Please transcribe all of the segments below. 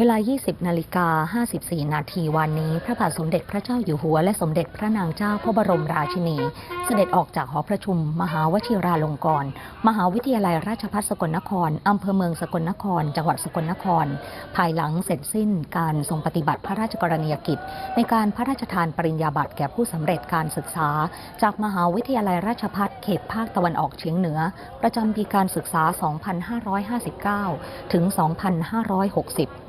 เวลา 20 นาฬิกา 54 นาทีวันนี้ พระบาทสมเด็จพระเจ้าอยู่หัว และสมเด็จพระนางเจ้าพระบรมราชินี เสด็จออกจากหอประชุม มหาวชิราลงกรณ์ มหาวิทยาลัยราชภัฏสกลนคร อำเภอเมืองสกลนคร จังหวัดสกลนคร ภายหลังเสร็จสิ้นการทรงปฏิบัติพระราชกรณียกิจ ในการพระราชทานปริญญาบัตรแก่ผู้สำเร็จการศึกษา จากมหาวิทยาลัยราชภัฏเขตภาคตะวันออกเฉียงเหนือ ประจำปีการศึกษา 2559 ถึง 2560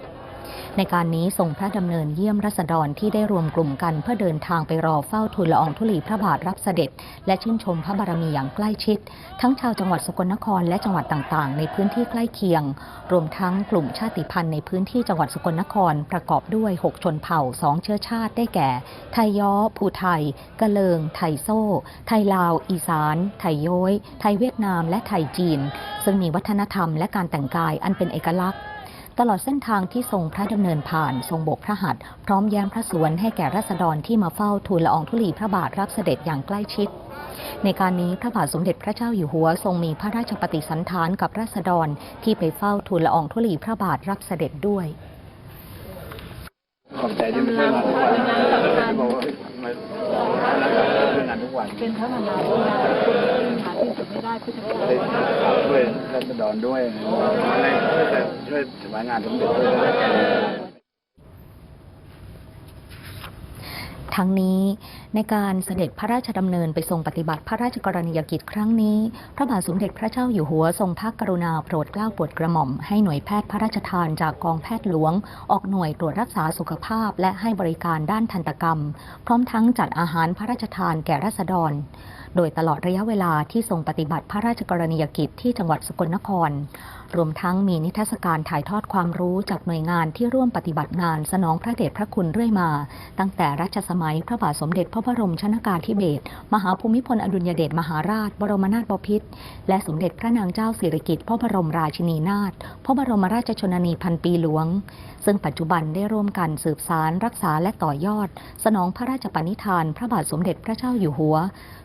ในการนี้ทรงพระดำเนินเยี่ยมรัษฎรที่ได้รวมกลุ่มกันเพื่อเดินทางไปรอเฝ้าทูลละอองธุลีพระบาทรับเสด็จ และชื่นชมพระบารมีอย่างใกล้ชิด ทั้งชาวจังหวัดสกลนครและจังหวัดต่างๆ ในพื้นที่ใกล้เคียง รวมทั้งกลุ่มชาติพันธุ์ในพื้นที่จังหวัดสกลนครประกอบด้วย 6 ชนเผ่า2เชื้อชาติได้แก่ ไทยย้อภูไทยกะเลิง ไทยโซ่ ไทยลาว อีสาน ไทยย้อย ไทยเวียดนาม และไทยจีน ซึ่งมีวัฒนธรรมและการแต่งกายอันเป็นเอกลักษณ์ ตลอดเส้นทางที่ทรงพระดำเนินผ่าน ทรงโบกพระหัตถ์พร้อมแย้มพระสวนให้แก่รัษฎรที่มาเฝ้าทูลละอองธุลีพระบาทรับเสด็จอย่างใกล้ชิด ในการนี้พระบาทสมเด็จพระเจ้าอยู่หัวทรงมีพระราชปฏิสันถานกับรัษฎรที่ไปเฝ้าทูลละอองธุลีพระบาทรับเสด็จด้วยขอบใจที่มาช่วยงานทุกวันที่บอกว่ามาช่วยงานทุกวัน เป็นพระมหากรุณาธิคุณหาที่สุดไม่ได้พุทธเจ้าได้ช่วยรัศดรด้วยอะไร แต่ช่วยสมัยงานสมเด็จด้วยทั้งนี้ในการเสด็จพระราชดำเนินไปทรงปฏิบัติพระราชกรณียกิจครั้งนี้ พระบาทสมเด็จพระเจ้าอยู่หัวทรงพระกรุณาโปรดเกล้าโปรดกระหม่อมให้หน่วยแพทย์พระราชทานจากกองแพทย์หลวง ออกหน่วยตรวจรักษาสุขภาพ และให้บริการด้านทันตกรรม พร้อมทั้งจัดอาหารพระราชทานแก่รัษฎรโดยตลอดระยะเวลาที่ทรงปฏิบัติพระราชกรณียกิจที่จังหวัดสกลนคร รวมทั้งมีนิทรรศการถ่ายทอดความรู้จากหน่วยงานที่ร่วมปฏิบัติงานสนองพระเดชพระคุณเรื่อยมา ตั้งแต่รัชสมัยพระบาทสมเด็จพระบรมชนากาธิเบศรมหาภูมิพลอดุลยเดชมหาราช บรมนาถบพิตรและสมเด็จพระนางเจ้าสิริกิติ์พระบรมราชินีนาถพระบรมราชชนนีพันปีหลวง ซึ่งปัจจุบันได้ร่วมกันสืบสารรักษาและต่อยอด สนองพระราชปณิธาน พระบาทสมเด็จพระเจ้าอยู่หัว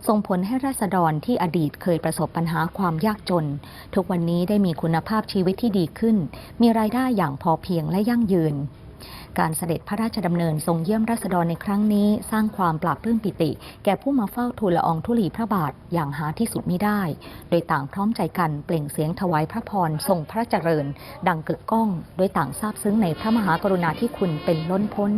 ส่งผลให้ราษฎรที่อดีตเคยประสบปัญหาความยากจน ทุกวันนี้ได้มีคุณภาพชีวิตที่ดีขึ้น มีรายได้อย่างพอเพียงและยั่งยืน การเสด็จพระราชดำเนินทรงเยี่ยมราษฎรในครั้งนี้ สร้างความปราบปลื้มปิติ แก่ผู้มาเฝ้าทูลละอองธุลีพระบาทอย่างหาที่สุดมิได้ โดยต่างพร้อมใจกันเปล่งเสียงถวายพระพรทรงพระเจริญ ดังกึกก้อง โดยต่างซาบซึ้งในพระมหากรุณาธิคุณเป็นล้นพ้น